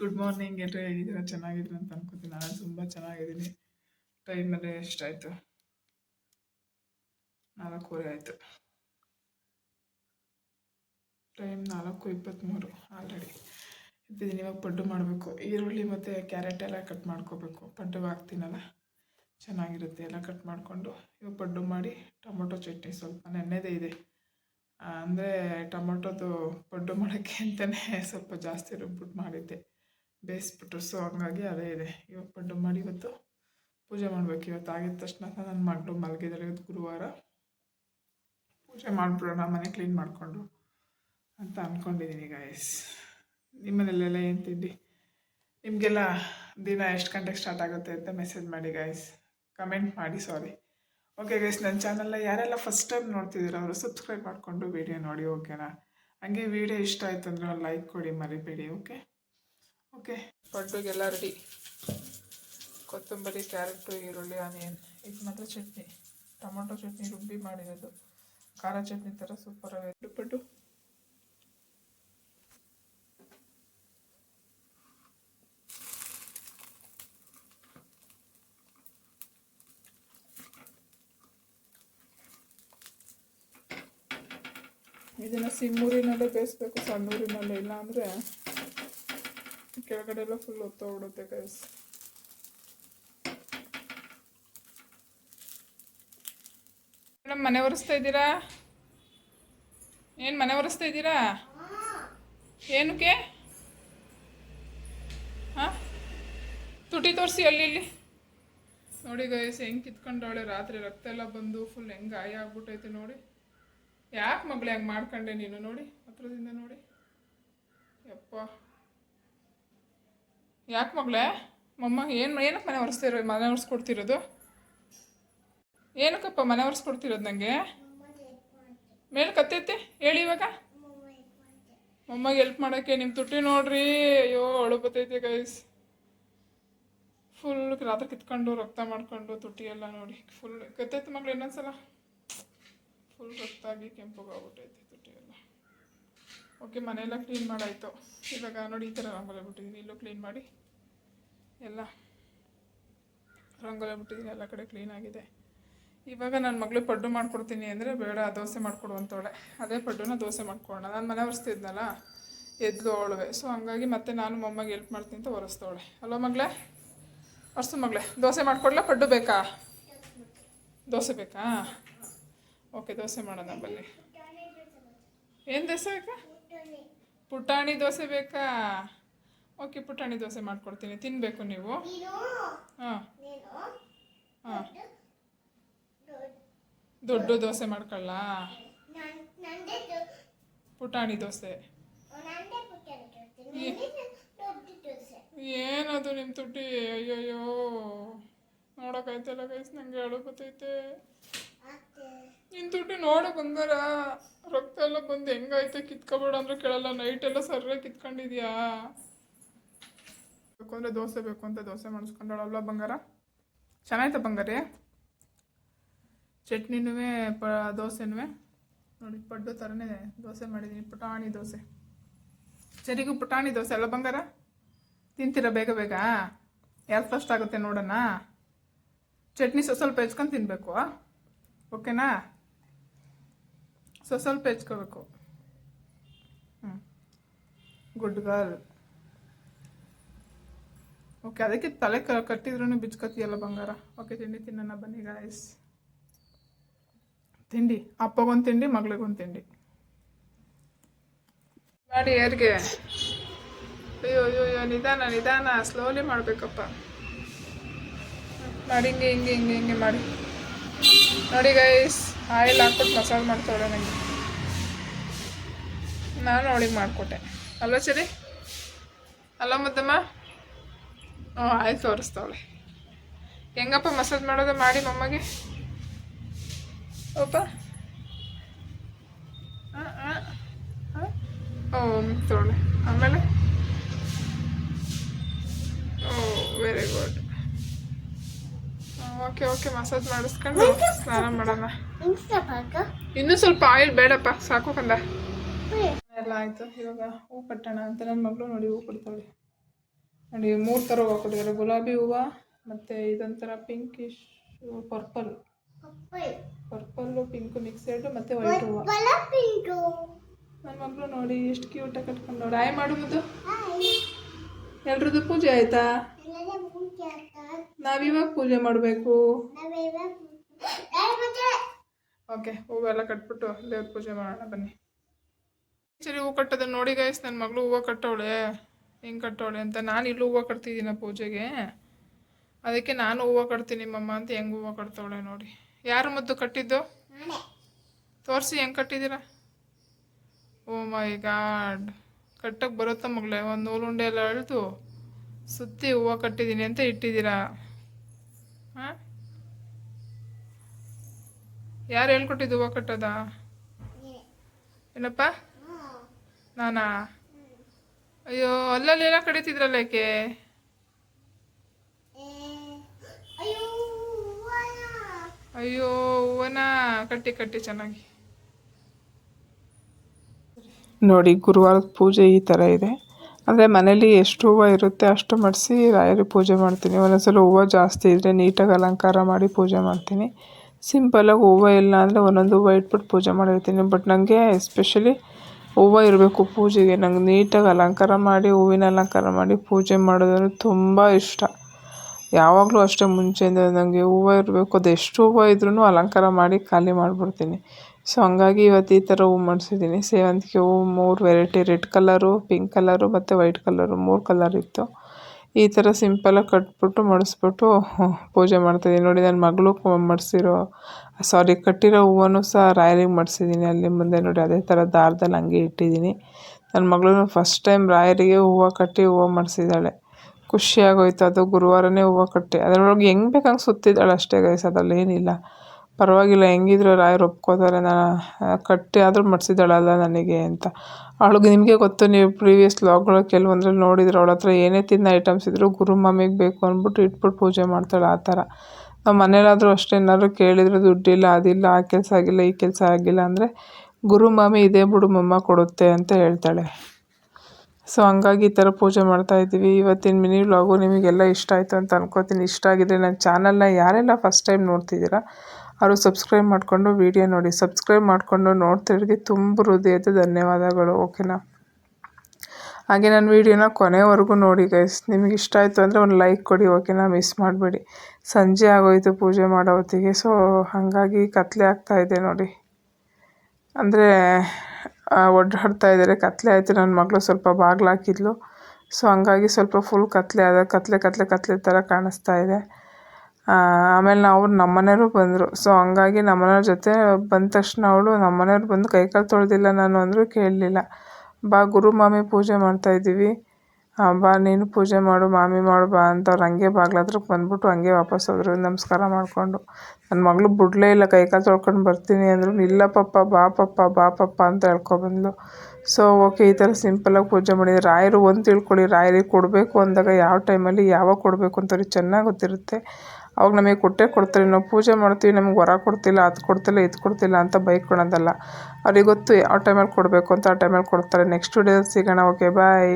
Good morning ಎಲ್ಲರೂ ಹೇಗಿದ್ದೀರಾ? ಚೆನ್ನಾಗಿದ್ರು ಅಂತ ಅನ್ಕೋತೀನಿ. ನಾನು ತುಂಬ ಚೆನ್ನಾಗಿದ್ದೀನಿ. ಟೈಮ್ ಎಲ್ಲ ಎಷ್ಟಾಯಿತು ನಾಲ್ಕೂವರೆ ಆಯಿತು. ಟೈಮ್ ನಾಲ್ಕು ಇಪ್ಪತ್ತ್ಮೂರು ಆಲ್ರೆಡಿ ಇದ್ದೀನಿ ಇವಾಗ ಪಡ್ಡು ಮಾಡಬೇಕು. ಈರುಳ್ಳಿ ಮತ್ತು ಕ್ಯಾರೆಟ್ ಎಲ್ಲ ಕಟ್ ಮಾಡ್ಕೋಬೇಕು. ಪಡ್ಡು ಹಾಕ್ತೀನಲ್ಲ? ಚೆನ್ನಾಗಿರುತ್ತೆ ಎಲ್ಲ ಕಟ್ ಮಾಡಿಕೊಂಡು. ಇವಾಗ ಪಡ್ಡು ಮಾಡಿ, ಟೊಮೊಟೊ ಚಟ್ನಿ ಸ್ವಲ್ಪ ನೆನ್ನೆದೇ ಇದೆ. ಅಂದರೆ ಟೊಮೊಟೊದು ಪಡ್ಡು ಮಾಡೋಕ್ಕೆ ಅಂತಲೇ ಸ್ವಲ್ಪ ಜಾಸ್ತಿ ರುಬ್ಬಿಟ್ಟು ಮಾಡಿದ್ದೆ. ಬೇಯಿಸ್ಬಿಟ್ಟು ಸೊ ಹಂಗಾಗಿ ಅದೇ ಇದೆ. ಇವಾಗ ಪಡ್ಡು ಮಾಡಿ ಇವತ್ತು ಪೂಜೆ ಮಾಡಬೇಕು. ಇವತ್ತು ಆಗಿದ ತಕ್ಷಣ ನನ್ನ ಮಗಳು ಮಲಗಿದ್ದಾಳೆ ಇವತ್ತು ಗುರುವಾರ. ಪೂಜೆ ಮಾಡಿಬಿಡೋಣ, ಮನೆ ಕ್ಲೀನ್ ಮಾಡಿಕೊಂಡು ಅಂತ ಅಂದ್ಕೊಂಡಿದ್ದೀನಿ ಗಾಯಸ್ ನಿಮ್ಮನೆಲ್ಲೆಲ್ಲ ಏನು ತಿಂಡಿ? ನಿಮಗೆಲ್ಲ ದಿನ ಎಷ್ಟು ಗಂಟೆಗೆ ಸ್ಟಾರ್ಟ್ ಆಗುತ್ತೆ ಅಂತ ಮೆಸೇಜ್ ಮಾಡಿ ಗಾಯಸ್ ಕಮೆಂಟ್ ಮಾಡಿ ಸಾರಿ ಓಕೆ ಗೈಸ್ ನನ್ನ ಚಾನಲ್ನ ಯಾರೆಲ್ಲ ಫಸ್ಟ್ ಟೈಮ್ ನೋಡ್ತಿದ್ದೀರೋ ಅವರು ಸಬ್ಸ್ಕ್ರೈಬ್ ಮಾಡಿಕೊಂಡು ವೀಡಿಯೋ ನೋಡಿ ಓಕೆನಾ ಹಂಗೆ ವೀಡಿಯೋ ಇಷ್ಟ ಆಯ್ತು ಅಂದರೆ ಲೈಕ್ ಕೊಡಿ, ಮರಿಬೇಡಿ ಓಕೆ ಓಕೆ ಪಡ್ಡುಗೆಲ್ಲ ರೆಡಿ ಕೊತ್ತಂಬರಿ, ಕ್ಯಾರೆಟು, ಈರುಳ್ಳಿ, ಆನಿಯನ್, ಇದು ಮಾತ್ರ ಚಟ್ನಿ. ಟೊಮೊಟೊ ಚಟ್ನಿ, ರುಬ್ಬಿ ಮಾಡಿರೋದು. ಖಾರ ಚಟ್ನಿ ಥರ ಸೂಪರಾಗಿ ಪಡ್ಡು. ಇದನ್ನು ಸಿಮ್ಮೂರಿನಲ್ಲೇ ಬೇಯಿಸ್ಬೇಕು, ಸಣ್ಣೂರಿನಲ್ಲೇ ಇಲ್ಲ ಅಂದರೆ ಕೆಳಗಡೆ ಎಲ್ಲ ಫುಲ್ ಹೊತ್ತೋಗ್ಬಿಡುತ್ತೆ ಗೈಸ್ ಮೇಡಮ್ ಮನೆ ಒರೆಸ್ತಾ ಇದ್ದೀರಾ ಏನು ಮನೆ ಒರೆಸ್ತಾ ಇದ್ದೀರಾ ಏನಕ್ಕೆ ಹಾಂ ತುಟಿ ತೋರಿಸಿ ಅಲ್ಲಿ ಇಲ್ಲಿ ನೋಡಿ ಗೈಸ್ ಹೆಂಗೆ ಕಿತ್ಕೊಂಡವಳೆ? ರಾತ್ರಿ ರಕ್ತ ಎಲ್ಲ ಬಂದು ಫುಲ್ ಹೆಂಗೆ ಗಾಯ ಆಗ್ಬಿಟ್ಟೈತೆ ನೋಡಿ. ಯಾಕೆ ಮಗಳೇ ಹಂಗೆ ಮಾಡ್ಕೊಂಡೆ ನೀನು ನೋಡಿ, ಹತ್ರದಿಂದ ನೋಡಿ. ಯಪ್ಪ. ಯಾಕೆ ಮಗಳೇ? ಮಮ್ಮ, ಏನು ಏನಕ್ಕೆ ಮನೆ ಒರೆಸ್ತಿರೋ ಮನೆ ಒರೆಸ್ಕೊಡ್ತಿರೋದು? ಏನಕ್ಕಪ್ಪ ಮನೆ ಒರೆಸ್ಕೊಡ್ತಿರೋದು ನನಗೆ ಮೇಲೆ ಕತ್ತೈತೆ ಹೇಳಿ ಇವಾಗ. ಮಮ್ಮಗೆ ಹೆಲ್ಪ್ ಮಾಡೋಕ್ಕೆ ನಿಮ್ಮ ತುಟ್ಟಿ ನೋಡ್ರಿ. ಅಯ್ಯೋ, ಅಳು ಬತ್ತೈತೆ ಗೈಸ್ ಫುಲ್ ರಾತ್ರಿ ಕಿತ್ಕೊಂಡು ರಕ್ತ ಮಾಡ್ಕೊಂಡು ತುಟಿ ಎಲ್ಲ ನೋಡಿ. ಫುಲ್ ಕತ್ತೈತೆ ಮಗಳು ಇನ್ನೊಂದ್ಸಲ. ಫುಲ್ ರಕ್ತ ಆಗಿ ಎಲ್ಲ ಓಕೆ, ಮನೆಯೆಲ್ಲ ಕ್ಲೀನ್ ಮಾಡಾಯಿತು. ಇವಾಗ ನೋಡಿ ಈ ಥರ ರಂಗೋಲಿ ಬಿಟ್ಟಿದ್ದೀನಿ ಇಲ್ಲೂ ಕ್ಲೀನ್ ಮಾಡಿ ಎಲ್ಲ ರಂಗೋಲಿ ಬಿಟ್ಟಿದ್ದೀನಿ ಎಲ್ಲ ಕಡೆ ಕ್ಲೀನ್ ಆಗಿದೆ. ಇವಾಗ ನನ್ನ ಮಗಳು ಪಡ್ಡು ಮಾಡ್ಕೊಡ್ತೀನಿ ಅಂದರೆ ಬೇಡ, ದೋಸೆ ಮಾಡಿಕೊಡು ಅಂತವಳೆ. ಅದೇ ಪಡ್ಡುನ ದೋಸೆ ಮಾಡ್ಕೊಳ್ಳೋಣ ನಾನು ಮನೆ ಒರೆಸ್ತಿದ್ನಲ್ಲ, ಎದ್ಲು ಅವಳುವೆ. ಸೊ ಹಂಗಾಗಿ ಮತ್ತೆ ನಾನು ಮೊಮ್ಮಗೆ ಹೆಲ್ಪ್ ಮಾಡ್ತೀನಿ ಅಂತ ಒರೆಸ್ತವಳೆ. ಅಲೋ ಮಗಳೇ? ಒರೆಸು ಮಗಳೇ. ದೋಸೆ ಮಾಡಿಕೊಡ್ಲಾ? ಪಡ್ಡು ಬೇಕಾ? ದೋಸೆ ಬೇಕಾ? ಓಕೆ, ದೋಸೆ ಮಾಡೋಣ ಬನ್ನಿ. ಏನು ದೋಸೆ ಬೇಕಾ? ಪುಟಾಣಿ ದೋಸೆ ಬೇಕಾ? ಓಕೆ ಪುಟಾಣಿ ದೋಸೆ ಮಾಡ್ಕೊಡ್ತೀನಿ. ತಿನ್ನಬೇಕು ನೀವು. ಹಾಂ. ಹಾಂ. ದೊಡ್ಡ ದೋಸೆ ಮಾಡ್ಕೊಳ್ಳ ಪುಟಾಣಿ ದೋಸೆ. ಏನದು ನಿಮ್ಮ ತುಟ್ಟಿ ಅಯ್ಯಯ್ಯೋ. ನೋಡೋಕ್ಕಾಯ್ತಲ್ಲ ಗೈಸ್ ನಂಗೆ ಅಳು ಬತ್ತೈತೆ ನಿನ್ನ ದುಡ್ಡು ನೋಡು ಬಂಗಾರ. ರಕ್ತ ಎಲ್ಲ ಬಂದು ಹೆಂಗಾಯ್ತು? ಕಿತ್ಕೊಬೇಡ ಅಂದ್ರೆ ಕೇಳಲ್ಲ. ನೈಟ್ ಎಲ್ಲ ಸರ್ರೆ ಕಿತ್ಕೊಂಡಿದ್ಯಾ? ಬೇಕು ಅಂದರೆ ದೋಸೆ ಬೇಕು ಅಂತ ದೋಸೆ ಮಾಡಿಸ್ಕೊಂಡಳಲ್ಲ ಬಂಗಾರ. ಚೆನ್ನಾಯ್ತಾ ಬಂಗಾರಿ? ಚಟ್ನಿನೂ ಪ ದೋಸೆನೂ ನೋಡಿ, ಪಡ್ಡು ಥರನೇ ದೋಸೆ ಮಾಡಿದ್ದೀನಿ ಪುಟಾಣಿ ದೋಸೆ. ಸರಿಗೂ, ಪುಟಾಣಿ ದೋಸೆ ಅಲ್ಲ ಬಂಗಾರ? ತಿಂತೀರಾ ಬೇಗ ಬೇಗ? ಯಾರು ಫಸ್ಟ್ ಆಗುತ್ತೆ ನೋಡೋಣ. ಚಟ್ನಿ ಸ್ವ ಸ್ವಲ್ಪ ಹೆಚ್ಕೊಂಡು ತಿನ್ನಬೇಕು ಓಕೆನಾ? ಸ್ವ ಸ್ವಲ್ಪ ಹೆಚ್ಕೋಬೇಕು. ಹ್ಞೂ ಗುಡ್ ಗರ್ಲ್ ಓಕೆ ಅದಕ್ಕೆ ತಲೆ ಕ ಕಟ್ಟಿದ್ರೂ ಬಿಚ್ಕೋತೀಯಲ್ಲ ಬಂಗಾರ? ಓಕೆ ತಿಂಡಿ ತಿನ್ನೋಣ ಬನ್ನಿ ಗಾಯಸ್ ತಿಂಡಿ, ಅಪ್ಪಗೊಂದು ತಿಂಡಿ, ಮಗಳಿಗೊಂದು ತಿಂಡಿ. ಮಾಡಿ ಯಾರಿಗೆ ಅಯ್ಯೋ ಅಯ್ಯೋ ಅಯ್ಯೋ, ನಿಧಾನ ನಿಧಾನ ಸ್ಲೋಲಿ ಮಾಡಬೇಕಪ್ಪ. ಮಾಡಿ, ಹಿಂಗೆ ಹಿಂಗೆ ಹಿಂಗೆ ಹಿಂಗೆ ಮಾಡಿ. ನೋಡಿ ಗೈಸ್ ಆಯಿಲ್ ಹಾಕ್ಬಿಟ್ಟು ಮಸಾಜ್ ಮಾಡ್ತಾಳೆ ನನಗೆ ನಾನು ಅವಳಿಗೆ ಮಾಡಿಕೊಟ್ಟೆ. ಅಲ್ವಾ ಸರಿ ಅಲ್ಲ ಮುದ್ದಮ್ಮ? ಹ್ಞೂ ಆಯ್ತು ತೋರಿಸ್ತಾವಳೆ ಹೆಂಗಪ್ಪ ಮಸಾಜ್ ಮಾಡೋದು ಮಾಡಿ ಮಮ್ಮಗೆ? ಓಪ ಓ ತೋಳೆ ಆಮೇಲೆ? ಓಕೆ ಓಕೆ ಮಸಾಜ್ ಮಾಡಿಸ್ಕೊಂಡು ಸ್ನಾನ ಮಾಡೋಣ. ಇನ್ನೂ ಸ್ವಲ್ಪ ಆಯಿಲ್ ಬೇಡಪ್ಪ ಸಾಕು ಕಂದ. ಎಲ್ಲ ಆಯಿತು ಇವಾಗ ಹೂ ಕಟ್ಟೋಣ ಅಂತ ನನ್ನ ಮಗಳು ನೋಡಿ ಹೂ ಕೊಡ್ತಾಳೆ. ನೋಡಿ ಮೂರು ಥರ ಹೂವು ಕೊಟ್ಟಿದ್ದಾರೆ. ಗುಲಾಬಿ ಹೂವು ಮತ್ತು ಇದೊಂಥರ pinkish purple purple pink mixed ಮತ್ತು ವೈಟ್ ಹೂವು. ನನ್ನ ಮಗಳು ನೋಡಿ ಎಷ್ಟು ಕ್ಯೂಟಾಗಿ ಕಟ್ಕೊಂಡು ನೋಡಿ. ಆಯ್ ಮಾಡು ಮುದ್ದು. ಎಲ್ರದ್ದು ಪೂಜೆ ಆಯ್ತಾ? ನಾವಿವಾಗ ಪೂಜೆ ಮಾಡಬೇಕು. ಓಕೆ ಹೂವೆಲ್ಲ ಕಟ್ಬಿಟ್ಟು ದೇವ್ರ ಪೂಜೆ ಮಾಡೋಣ ಬನ್ನಿ. ಸರಿ ಹೂವು ಕಟ್ಟೋದನ್ನ ನೋಡಿ ಗೈಸ್ ನನ್ನ ಮಗಳು ಹೂವು ಕಟ್ಟವಳೆ ಹೆಂಗೆ ಕಟ್ಟವಳೆ ಅಂತ. ನಾನು ಇಲ್ಲೂ ಹೂವು ಕಟ್ತಿದ್ದೀನ ಪೂಜೆಗೆ. ಅದಕ್ಕೆ ನಾನು ಹೂವು ಕಟ್ತೀನಿ ನಿಮ್ಮಮ್ಮ ಅಂತ ಹೆಂಗೆ ಹೂವು ಕಟ್ತವಳೆ ನೋಡಿ. ಯಾರು ಮದ್ದು ಕಟ್ಟಿದ್ದು? ತೋರಿಸಿ ಹೆಂಗೆ ಕಟ್ಟಿದ್ದೀರಾ? ಓ ಮೈ ಗಾಡ್ ಕಟ್ಟಕ್ಕೆ ಬರುತ್ತಾ ಮಗಳೇ, ಒಂದು ನೂಲುಂಡೆ ಎಲ್ಲ ಎಳೆದು ಸುತ್ತಿ ಹೂವು ಕಟ್ಟಿದ್ದೀನಿ ಅಂತ ಇಟ್ಟಿದ್ದೀರಾ? ಹಾಂ ಯಾರು ಹೇಳ್ಕೊಟ್ಟಿದ್ದು ಹೂವು ಕಟ್ಟೋದಾ? ಏನಪ್ಪ? ನಾನಾ? ಅಯ್ಯೋ ಅಲ್ಲಲ್ಲೆಲ್ಲ ಕಡಿತಿದ್ರಲ್ಲ ಯಾಕೆ ಅಯ್ಯೋ, ಹೂವನ? ಕಟ್ಟಿ ಕಟ್ಟಿ ಚೆನ್ನಾಗಿ. ನೋಡಿ ಗುರುವಾರದ ಪೂಜೆ ಈ ಥರ ಇದೆ. ಅಂದರೆ ಮನೇಲಿ ಎಷ್ಟು ಹೂವು ಇರುತ್ತೆ ಅಷ್ಟು ಮಡಿಸಿ ರಾಯರಿಗೆ ಪೂಜೆ ಮಾಡ್ತೀನಿ. ಒಂದೊಂದ್ಸಲ ಹೂವು ಜಾಸ್ತಿ ಇದ್ದರೆ ನೀಟಾಗಿ ಅಲಂಕಾರ ಮಾಡಿ ಪೂಜೆ ಮಾಡ್ತೀನಿ. ಸಿಂಪಲಾಗಿ ಹೂವು ಇಲ್ಲ ಅಂದರೆ ಒಂದೊಂದು ಹೂವು ಇಟ್ಬಿಟ್ಟು ಪೂಜೆ ಮಾಡಿರ್ತೀನಿ. ಬಟ್ ನನಗೆ ಎಸ್ಪೆಷಲಿ ಹೂವು ಇರಬೇಕು ಪೂಜೆಗೆ. ನಂಗೆ ನೀಟಾಗಿ ಅಲಂಕಾರ ಮಾಡಿ, ಹೂವಿನ ಅಲಂಕಾರ ಮಾಡಿ ಪೂಜೆ ಮಾಡೋದಂದ್ರೆ ತುಂಬ ಇಷ್ಟ. ಯಾವಾಗಲೂ ಅಷ್ಟೇ ಮುಂಚೆಯಿಂದ ನನಗೆ ಹೂವು ಇರಬೇಕು. ಅದು ಎಷ್ಟು ಹೂವು ಇದ್ರೂ ಅಲಂಕಾರ ಮಾಡಿ ಖಾಲಿ ಮಾಡಿಬಿಡ್ತೀನಿ. ಸೊ ಹಂಗಾಗಿ ಇವತ್ತು ಈ ಥರ ಹೂ ಮಾಡಿಸಿದ್ದೀನಿ. ಸೇವಂತಿಗೆ ಹೂವು ಮೂರು variety red colour pink colour ಮತ್ತು ವೈಟ್ ಕಲರು ಮೂರು ಕಲರ್ ಇತ್ತು. ಈ ಥರ ಸಿಂಪಲಾಗಿ ಕಟ್ಬಿಟ್ಟು ಮಡಿಸ್ಬಿಟ್ಟು ಪೂಜೆ ಮಾಡ್ತಾಯಿದ್ದೀನಿ ನೋಡಿ ನನ್ನ ಮಗಳು ಮಡಿಸಿರೋ ಸಾರಿ ಕಟ್ಟಿರೋ ಹೂವನ್ನು ಸಹ ರಾಯರಿಗೆ ಮಡಿಸಿದ್ದೀನಿ. ಅಲ್ಲಿ ಮುಂದೆ ನೋಡಿ, ಅದೇ ಥರ ದಾರದಲ್ಲಿ ಹಂಗೆ ಇಟ್ಟಿದ್ದೀನಿ. ನನ್ನ ಮಗಳು ಫಸ್ಟ್ ಟೈಮ್ ರಾಯರಿಗೆ ಹೂವು ಕಟ್ಟಿ ಹೂವು ಮಾಡಿಸಿದ್ದಾಳೆ. ಖುಷಿಯಾಗೋಯ್ತು ಅದು ಗುರುವಾರನೇ ಹೂವು ಕಟ್ಟಿ. ಅದರೊಳಗೆ ಹೆಂಗೆ ಬೇಕು ಹಂಗೆ ಸುತ್ತಿದ್ದಾಳೆ ಅಷ್ಟೇ ಗೈಸ್ ಅದರಲ್ಲಿ ಏನಿಲ್ಲ ಪರವಾಗಿಲ್ಲ, ಹೆಂಗಿದ್ರು ರಾಯರು ಒಪ್ಕೋತಾರೆ. ನಾನು ಕಟ್ಟಿ ಆದರೂ ಮಾಡಿಸಿದ್ದಾಳಲ್ಲ ನನಗೆ ಅಂತ. ಅವಳಿಗೆ ನಿಮಗೆ ಗೊತ್ತು, ನೀವು ಪ್ರೀವಿಯಸ್ ಲಾಗ್ಗಳು ಕೆಲವೊಂದ್ರಲ್ಲಿ ನೋಡಿದ್ರೆ ಅವಳ ಹತ್ರ ಏನೇ ತಿನ್ನೋ ಐಟಮ್ಸ್ ಇದ್ದರೂ ಗುರು ಮಮ್ಮಿಗೆ ಬೇಕು ಅಂದ್ಬಿಟ್ಟು ಇಟ್ಬಿಟ್ಟು ಪೂಜೆ ಮಾಡ್ತಾಳೆ ಆ ಥರ. ನಮ್ಮ ಮನೇಲಾದರೂ ಅಷ್ಟೇ, ಏನಾದ್ರು ಕೇಳಿದರೆ ದುಡ್ಡಿಲ್ಲ, ಅದಿಲ್ಲ, ಆ ಕೆಲಸ ಆಗಿಲ್ಲ, ಈ ಕೆಲಸ ಆಗಿಲ್ಲ ಅಂದರೆ ಗುರು ಮಾಮಿ ಇದೇ ಬಿಡು ಮಮ್ಮ ಕೊಡುತ್ತೆ ಅಂತ ಹೇಳ್ತಾಳೆ. ಸೊ ಹಂಗಾಗಿ ಈ ಥರ ಪೂಜೆ ಮಾಡ್ತಾಯಿದ್ದೀವಿ ಇವತ್ತಿನ ಮಿನಿ ವ್ಲಾಗು ನಿಮಗೆಲ್ಲ ಇಷ್ಟ ಆಯಿತು ಅಂತ ಅನ್ಕೋತೀನಿ. ಇಷ್ಟ ಆಗಿದ್ರೆ ನನ್ನ ಚಾನಲ್ನ ಯಾರೆಲ್ಲ ಫಸ್ಟ್ ಟೈಮ್ ನೋಡ್ತಿದ್ದೀರಾ ಅವರು ಸಬ್ಸ್ಕ್ರೈಬ್ ಮಾಡಿಕೊಂಡು ವೀಡಿಯೋ ನೋಡಿ. ಸಬ್ಸ್ಕ್ರೈಬ್ ಮಾಡಿಕೊಂಡು ನೋಡ್ತಿರೋರಿಗೆ ತುಂಬ ಹೃದಯದ ಧನ್ಯವಾದಗಳು, ಓಕೆನಾ? ಹಾಗೆ ನನ್ನ ವೀಡಿಯೋನ ಕೊನೆವರೆಗೂ ನೋಡಿ ಗೈಸ್ ನಿಮಗೆ ಇಷ್ಟ ಆಯಿತು ಅಂದರೆ ಒಂದು ಲೈಕ್ ಕೊಡಿ, ಓಕೆನಾ? ಮಿಸ್ ಮಾಡಬೇಡಿ. ಸಂಜೆ ಆಗೋಯ್ತು ಪೂಜೆ ಮಾಡೋ ಹೊತ್ತಿಗೆ ಸೊ ಹಾಗಾಗಿ ಕತ್ಲೆ ಆಗ್ತಾಯಿದೆ ನೋಡಿ. ಅಂದರೆ ಒಡ್ಡಾಡ್ತಾ ಇದ್ದಾರೆ. ಕತ್ಲೆ ಆಯಿತು. ನನ್ನ ಮಗಳು ಸ್ವಲ್ಪ ಬಾಗಿಲಾಕಿದ್ಲು ಸೊ ಹಂಗಾಗಿ ಸ್ವಲ್ಪ ಫುಲ್ ಕತ್ಲೆ ಆದ, ಕತ್ಲೆ ಕತ್ಲೆ ಕತ್ಲೆ ಥರ ಕಾಣಿಸ್ತಾ ಇದೆ. ಆಮೇಲೆ ನಾವು ನಮ್ಮನೆಯವರು ಬಂದರು. ಸೊ ಹಂಗಾಗಿ ನಮ್ಮನೆಯವ್ರ ಜೊತೆ ಬಂದ ತಕ್ಷಣ ಅವಳು ನಮ್ಮನೆಯವ್ರು ಬಂದು ಕೈ ಕಾಲು ತೊಳೆದಿಲ್ಲ ನಾನು ಅಂದರೂ ಕೇಳಲಿಲ್ಲ. ಬಾ, ಗುರು ಮಾಮಿ ಪೂಜೆ ಮಾಡ್ತಾಯಿದ್ದೀವಿ ಬಾ, ನೀನು ಪೂಜೆ ಮಾಡು, ಮಾಮಿ ಮಾಡು, ಬಾ ಅಂತ ಅವ್ರು ಹಂಗೆ ಬಾಗ್ಲ ಹತ್ರಕ್ಕೆ ಬಂದ್ಬಿಟ್ಟು ಹಂಗೆ ವಾಪಸ್ ಹೋದರು, ನಮಸ್ಕಾರ ಮಾಡಿಕೊಂಡು. ನನ್ನ ಮಗಳು ಬಿಡಲೇ ಇಲ್ಲ, ಕೈ ಕಾಲು ತೊಳ್ಕೊಂಡು ಬರ್ತೀನಿ ಅಂದರು, ಇಲ್ಲ ಪಪ್ಪ, ಬಾ ಪಪ್ಪ ಬಾ ಪಪ್ಪ ಅಂತ ಹೇಳ್ಕೊಬಂದ್ಲು ಸೊ ಓಕೆ, ಈ ಥರ ಸಿಂಪಲಾಗಿ ಪೂಜೆ ಮಾಡಿದ್ರೆ ರಾಯರು ಒಂದು ತಿಳ್ಕೊಳ್ಳಿ, ರಾಯರಿಗೆ ಕೊಡಬೇಕು ಅಂದಾಗ ಯಾವ ಟೈಮಲ್ಲಿ ಯಾವಾಗ ಕೊಡಬೇಕು ಅಂತ ಅವ್ರಿಗೆ ಚೆನ್ನಾಗಿ ಗೊತ್ತಿರುತ್ತೆ. ಅವಾಗ ನಮಗೆ ಕೊಟ್ಟೇ ಕೊಡ್ತಾರೆ, ನಾವು ಪೂಜೆ ಮಾಡ್ತೀವಿ, ನಮ್ಗೆ ವರ ಕೊಡ್ತಿಲ್ಲ, ಅದು ಕೊಡ್ತಿಲ್ಲ, ಇದು ಕೊಡ್ತಿಲ್ಲ ಅಂತ ಬೈಕೊಳೋದಲ್ಲ ಅವ್ರಿಗೆ ಗೊತ್ತು ಯಾವ ಟೈಮಲ್ಲಿ ಕೊಡಬೇಕು ಅಂತ ಆ ಟೈಮಲ್ಲಿ ಕೊಡ್ತಾರೆ. ನೆಕ್ಸ್ಟ್ ವಿಡಿಯೋದಲ್ಲಿ ಸಿಗೋಣ ಓಕೆ ಬಾಯ್